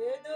ఏదో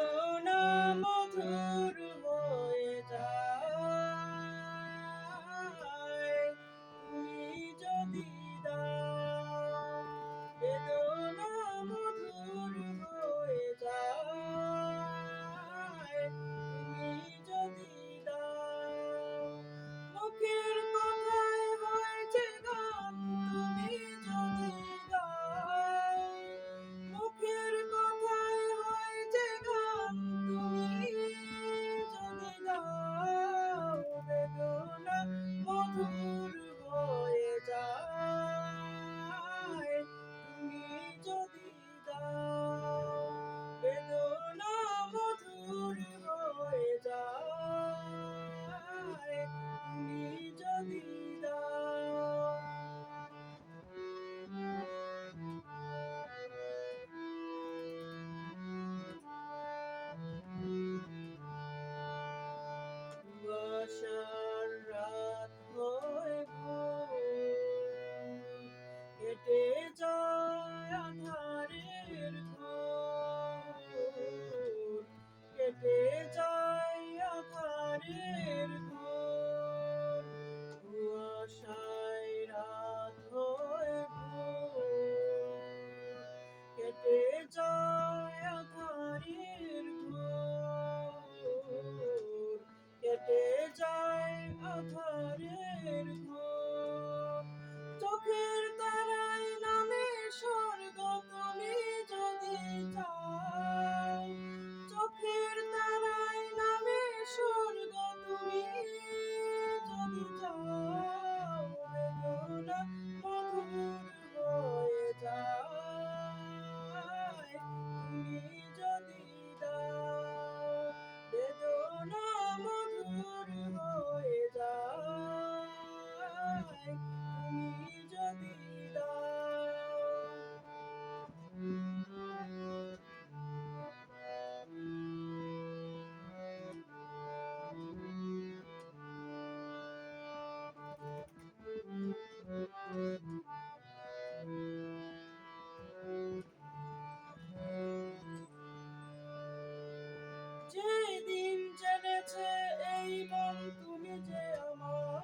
দিন চলেছে এই বল, তুমি যে আমার।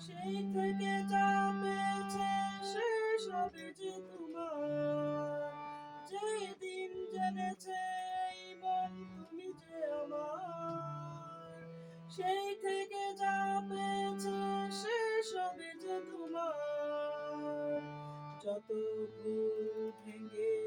সেই থেকে যা পেয়েছে, সে সবই যে তোমার। যেই দিন জেনেছে এই বল, তুমি যে আমার। সেই থেকে যা পেয়েছে, সে সবই যে তোমার। যত ভুল ভেঙে